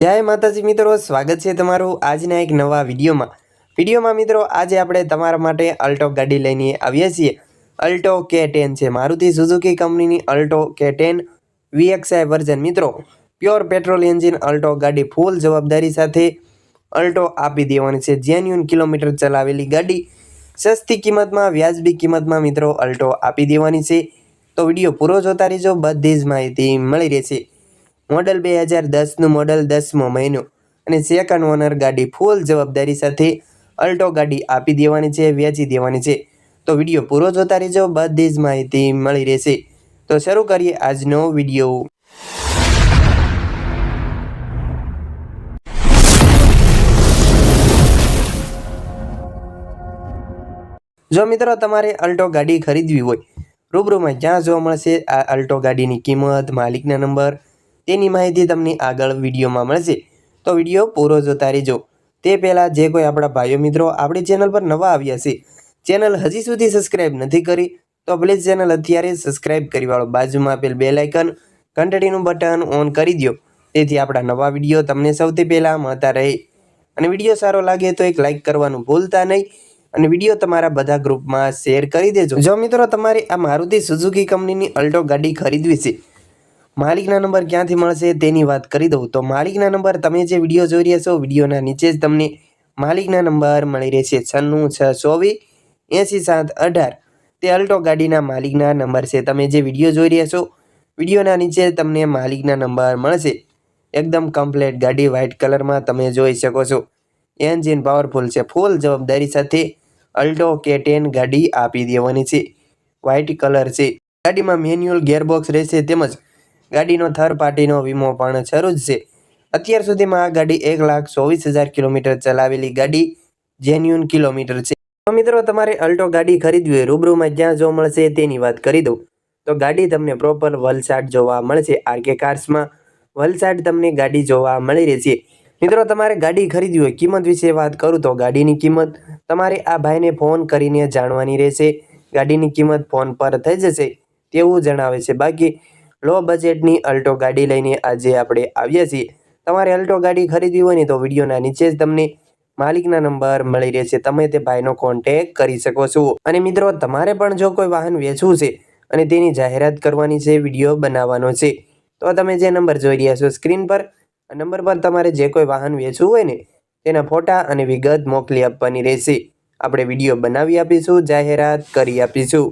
જય માતાજી મિત્રો, સ્વાગત છે તમારું આજના એક નવા વિડીયોમાં. વિડીયોમાં મિત્રો, આજે આપણે તમારા માટે અલ્ટો ગાડી લઈને આવ્યા છીએ. અલ્ટો કે ટેન છે મારુતિ સુઝુકી કંપનીની Alto K ten VXI version. મિત્રો, પ્યોર પેટ્રોલ એન્જિન, અલ્ટો ગાડી ફૂલ જવાબદારી સાથે અલ્ટો આપી દેવાની છે. જેન્યુન કિલોમીટર ચલાવેલી ગાડી, સસ્તી કિંમતમાં, વ્યાજબી કિંમતમાં મિત્રો અલ્ટો આપી દેવાની છે. તો વીડિયો પૂરો જોતા રહેજો. બધી જ માહિતી મળી રહેશે. મોડલ બે હજાર દસનું મોડલ દસમો મહિનો અને સેકન્ડ ઓનર ગાડી ફૂલ જવાબદારી સાથે અલ્ટો ગાડી આપી દેવાની છે, વેચી દેવાની છે. તો વીડિયો પૂરો જોતા રહેજો, બધી જ માહિતી મળી રહેશે. તો શરૂ કરીએ આજનો વીડિયો. જો મિત્રો તમારે અલ્ટો ગાડી ખરીદવી હોય, રૂબરૂમાં ક્યાં જોવા મળશે આ અલ્ટો ગાડીની કિંમત, માલિકના નંબર તેની માહિતી તમને આગળ વિડીયોમાં મળશે. તો વીડિયો પૂરો જોતા રહેજો. તે પહેલાં જે કોઈ આપણા ભાઈઓ મિત્રો આપણી ચેનલ પર નવા આવ્યા છે, ચેનલ હજી સુધી સબસ્ક્રાઇબ નથી કરી, તો પ્લીઝ ચેનલ અત્યારે સબસ્ક્રાઇબ કરી વાળો. બાજુમાં આપેલ બે લાઇકન ઘંટડીનું બટન ઓન કરી દો તેથી આપણા નવા વીડિયો તમને સૌથી પહેલાં મળતા રહે. અને વીડિયો સારો લાગે તો એક લાઇક કરવાનું ભૂલતા નહીં. અને વીડિયો તમારા બધા ગ્રુપમાં શેર કરી દેજો. જો મિત્રો તમારે આ મારુતિ સુઝુકી કંપનીની અલ્ટો ગાડી ખરીદવી છે માલિકના નંબર ક્યાંથી મળશે તેની વાત કરી દઉં. તો માલિકના નંબર તમે જે વીડિયો જોઈ રહ્યા છો, વિડીયોના નીચે જ તમને માલિકના નંબર મળી રહેશે. છન્નું, છ, ચોવીસ એંસી સાત, અઢાર. તે અલ્ટો ગાડીના માલિકના નંબર છે. તમે જે વીડિયો જોઈ રહ્યા છો, વિડીયોના નીચે તમને માલિકના નંબર મળશે. એકદમ કમ્પ્લેટ ગાડી વ્હાઇટ કલરમાં તમે જોઈ શકો છો. એન્જિન પાવરફુલ છે. ફૂલ જવાબદારી સાથે અલ્ટો કે ટેન ગાડી આપી દેવાની છે. વ્હાઇટ કલર છે. ગાડીમાં મેન્યુઅલ ગેરબોક્સ રહેશે તેમજ ગાડીનો થર્ડ પાર્ટીનો વીમો પણ શરૂ જ છે. અત્યાર સુધીમાં આ ગાડી એક લાખ ચોવીસ હજાર કિલોમીટર ચલાવેલી ગાડી જેન્યુન કિલોમીટર છે. તો મિત્રો, તમારે અલ્ટો ગાડી ખરીદવી હોય, રૂબરૂમાં જ્યાં જોવા મળશે તેની વાત કરી દઉં. તો ગાડી તમને પ્રોપર વલસાડ જોવા મળશે. આરકે કાર્સમાં વલસાડ તમને ગાડી જોવા મળી રહેશે. મિત્રો, તમારે ગાડી ખરીદવી હોય, કિંમત વિશે વાત કરું તો ગાડીની કિંમત તમારે આ ભાઈને ફોન કરીને જાણવાની રહેશે. ગાડીની કિંમત ફોન પર થઈ જશે તેવું જણાવે છે. બાકી લો બજેટની અલ્ટો ગાડી લઈને આજે આપણે આવ્યા છીએ. તમારે અલ્ટો ગાડી ખરીદવી હોય ને તો વિડીયોના નીચે જ તમને માલિકના નંબર મળી રહેશે. તમે તે ભાઈનો કોન્ટેક કરી શકો છો. અને મિત્રો, તમારે પણ જો કોઈ વાહન વેચવું છે અને તેની જાહેરાત કરવાની છે, વીડિયો બનાવવાનો છે, તો તમે જે નંબર જોઈ રહ્યા છો સ્ક્રીન પર નંબર પર તમારે જે કોઈ વાહન વેચવું હોય ને તેના ફોટા અને વિગત મોકલી આપવાની રહેશે. આપણે વીડિયો બનાવી આપીશું, જાહેરાત કરી આપીશું.